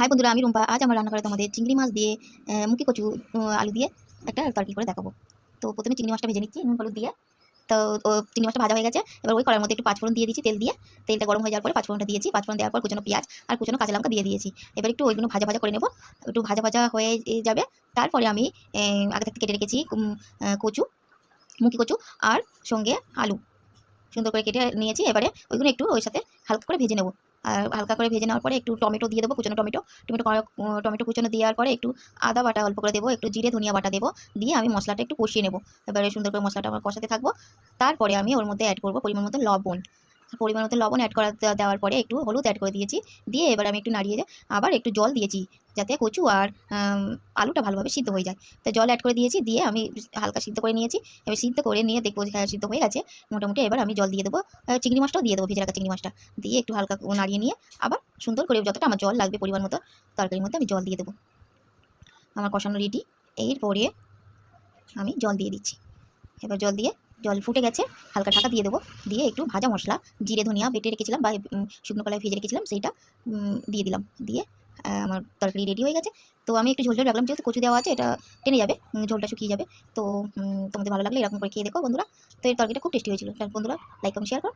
High বন্ধুরা, আমি রুম্পা। আজ আমার রান্না করে তোমাদের চিংড়ি মাছ দিয়ে মুখি কচু আলু দিয়ে একটা তরকারি করে দেখাবো। তো প্রথমে চিংড়ি মাছটা ভেজে নিচ্ছি, নুন, হলুদ দিয়ে। তো চিংড়ি মাছটা ভাজা হয়ে গেছে। এবার ওই কড়ার মধ্যে একটু পাঁচফোড়ন দিয়ে দিয়েছি তেল দিয়ে। তেলটা গরম হয়ে যাওয়ার পরে পাঁচফোড়নটা দিয়েছি। পাঁচফোড়ন দেওয়ার পর কুচনো পেঁয়াজ আর কুচনো কাঁচা লঙ্কা দিয়ে দিয়েছি। এবার একটু ওইগুলো ভাজা ভাজা করে নেব। একটু ভাজা ভাজা হয়ে যাবে। তারপরে আমি আগে থেকে কেটে রেখেছি কচু মুখি কচু আর সঙ্গে আলু। সুন্দর করে কেটে নিয়েছি। এবারে ওইগুলো একটু ওই সাথে হালকা করে ভেজে নেব। আর হালকা করে ভেজে নেওয়ার পরে একটু টমেটো দিয়ে দেবো, কুচানো টমেটো। টমেটো টমেটো কুচানো দেওয়ার পরে একটু আদা বাটা অল্প করে দেবো, একটু জিরে ধনিয়া বাটা দেবো, দিয়ে আমি মশলাটা একটু কষিয়ে নেব। এবারে সুন্দর করে মশলাটা আমার কষাতে থাকব। তারপরে আমি ওর মধ্যে অ্যাড করব পরিমাণ মতো লবণ। পরিমাণ মতো লবণ অ্যাড করা দেওয়ার পরে একটু হলুদ অ্যাড করে দিয়েছি। দিয়ে এবার আমি একটু নাড়িয়ে আবার একটু জল দিয়েছি যাতে কচু আর আলুটা ভালোভাবে সিদ্ধ হয়ে যায়। তো জল অ্যাড করে দিয়েছি, দিয়ে আমি হালকা সিদ্ধ করে নিয়েছি। এবার সিদ্ধ করে নিয়ে দেখব হ্যাঁ সিদ্ধ হয়ে গেছে। মোটামুটি এবার আমি জল দিয়ে দেবো। চিংড়ি মাছটাও দিয়ে দেবো, ভেজে রাখা চিংড়ি মাছটা। দিয়ে একটু হালকা নাড়িয়ে নিয়ে আবার সুন্দর করে যতটা আমার জল লাগবে পরিমাণ মতো তরকারির মধ্যে আমি জল দিয়ে দেবো। আমার কষানো রেডি। এরপরে আমি জল দিয়ে দিচ্ছি। এবার জল দিয়ে জল ফুটে গেছে, হালকা ঢাকা দিয়ে দেবো। দিয়ে একটু ভাজা মশলা, জিরে, ধনিয়া বেটে রেখেছিলাম বা শুকনো কলায় ভেজে রেখেছিলাম, সেইটা দিয়ে দিলাম। দিয়ে আমার তরকারি রেডি হয়ে গেছে। তো আমি একটু ঝোল ঝোল রাখলাম, যেহেতু কচু দেওয়া আছে, এটা টেনে যাবে ঝোলটা শুকিয়ে যাবে। তো তোমাদের ভালো লাগলে এরকম করে খেয়ে দেখো বন্ধুরা। তো এই তরকারিটা খুব টেস্টি হয়েছিল। বন্ধুরা লাইক কম শেয়ার করো।